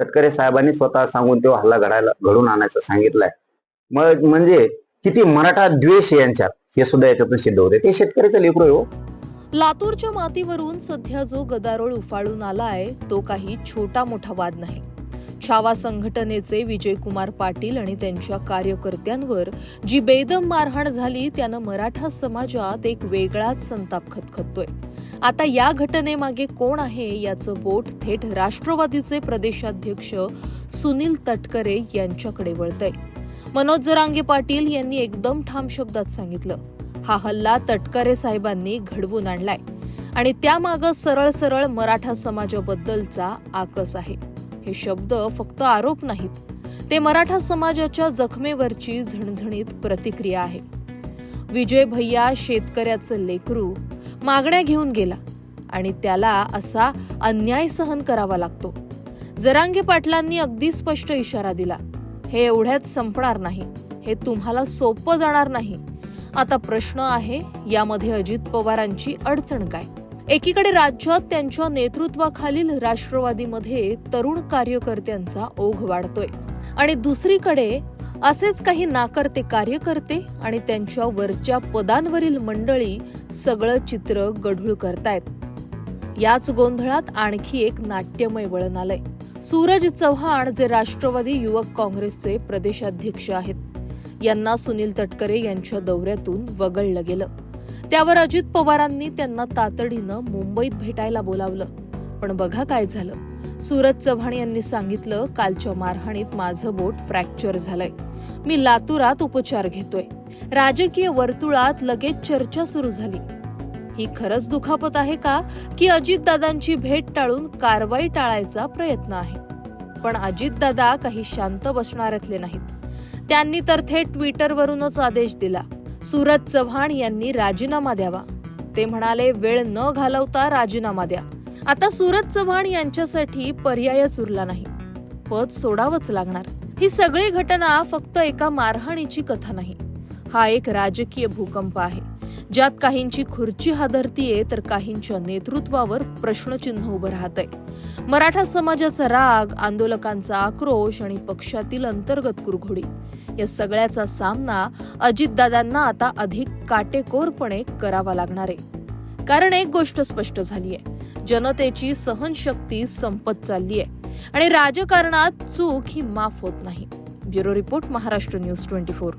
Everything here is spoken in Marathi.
तटकरे साहेबांनी स्वतः सांगून तो हल्ला घडायला घडून आणायचं सांगितलंय. मग म्हणजे किती मराठा द्वेष यांच्यात हे सुद्धा याच्यातून सिद्ध होते. ते शेतकऱ्याचं लेकरू हो. लातूरच्या मातीवरून सध्या जो गदारोळ उफाळून आलाय तो काही छोटा मोठा वाद नाही. छावा संघटनेचे विजयकुमार पाटील आणि त्यांच्या कार्यकर्त्यांवर जी बेदम मारहाण झाली त्यानं मराठा समाजात एक वेगळाच संताप खतखततोय आता या घटनेमागे कोण आहे याचं बोट थेट राष्ट्रवादीचे प्रदेशाध्यक्ष सुनील तटकरे यांच्याकडे वळतंय. मनोज जरांगे पाटील यांनी एकदम ठाम शब्दात सांगितलं हा हल्ला तटकरे साहेबांनी घडवून आणलाय आणि त्यामागं सरळ सरळ मराठा समाजाबद्दलचा आकस आहे. हे शब्द फक्त आरोप नाहीत ते मराठा समाजाच्या जखमेवरची झणझणीत प्रतिक्रिया आहे. विजय भैया शेतकऱ्याचं लेकरू मागण्या घेऊन गेला आणि त्याला असा अन्याय सहन करावा लागतो. जरांगे पाटलांनी अगदी स्पष्ट इशारा दिला हे एवढ्यात संपणार नाही हे तुम्हाला सोपं जाणार नाही. आता प्रश्न आहे यामध्ये अजित पवारांची अडचण काय? एकीकडे राज्यात त्यांच्या नेतृत्वाखालील राष्ट्रवादीमध्ये तरुण कार्यकर्त्यांचा ओघ वाढतोय आणि दुसरीकडे असेच काही नाकर्ते कार्यकर्ते आणि त्यांच्या वरच्या पदांवरील मंडळी सगळं चित्र गढूळ करतायत. याच गोंधळात आणखी एक नाट्यमय वळण आलंय सूरज चव्हाण जे राष्ट्रवादी युवक काँग्रेसचे प्रदेशाध्यक्ष आहेत. यांना सुनील तटकरे यांच्या दौऱ्यातून वगळलं गेलं. त्यावर अजित पवारांनी त्यांना तातडीनं मुंबईत भेटायला बोलावलं. पण बघा काय झालं. सूरज चव्हाण यांनी सांगितलं कालच्या मारहाणीत माझं बोट फ्रॅक्चर झालंय. मी लातूरात उपचार घेतोय. राजकीय वर्तुळात लगेच चर्चा सुरू झाली. ही खरंच दुखापत आहे का की अजितदादांची भेट टाळून कारवाई टाळायचा प्रयत्न आहे? पण अजितदादा काही शांत बसणाऱ्यातले नाहीत. त्यांनी तर थेट ट्विटरवरूनच आदेश दिला. सूरज चव्हाण यांनी राजीनामा द्यावा. ते म्हणाले वेळ न घालवता राजीनामा द्या. आता सूरज चव्हाण यांच्यासाठी पर्यायच उरला नाही. पद सोडावंच लागणार. ही सगळी घटना फक्त एका मारहाणीची कथा नाही. हा एक राजकीय भूकंप आहे. ज्यात काहींची खुर्ची हादरतीये तर काहींच्या नेतृत्वावर प्रश्नचिन्ह उभं राहतंय. मराठा समाजाचा राग आंदोलकांचा आक्रोश आणि पक्षातील अंतर्गत कुरघोडी. या सगळ्याचा सामना अजितदादांना आता अधिक काटेकोरपणे करावा लागणार आहे. कारण एक गोष्ट स्पष्ट झाली आहे जनतेची सहनशक्ती संपत चालली आहे आणि राजकारणात चूक ही माफ होत नाही. Bureau report Maharashtra news twenty four.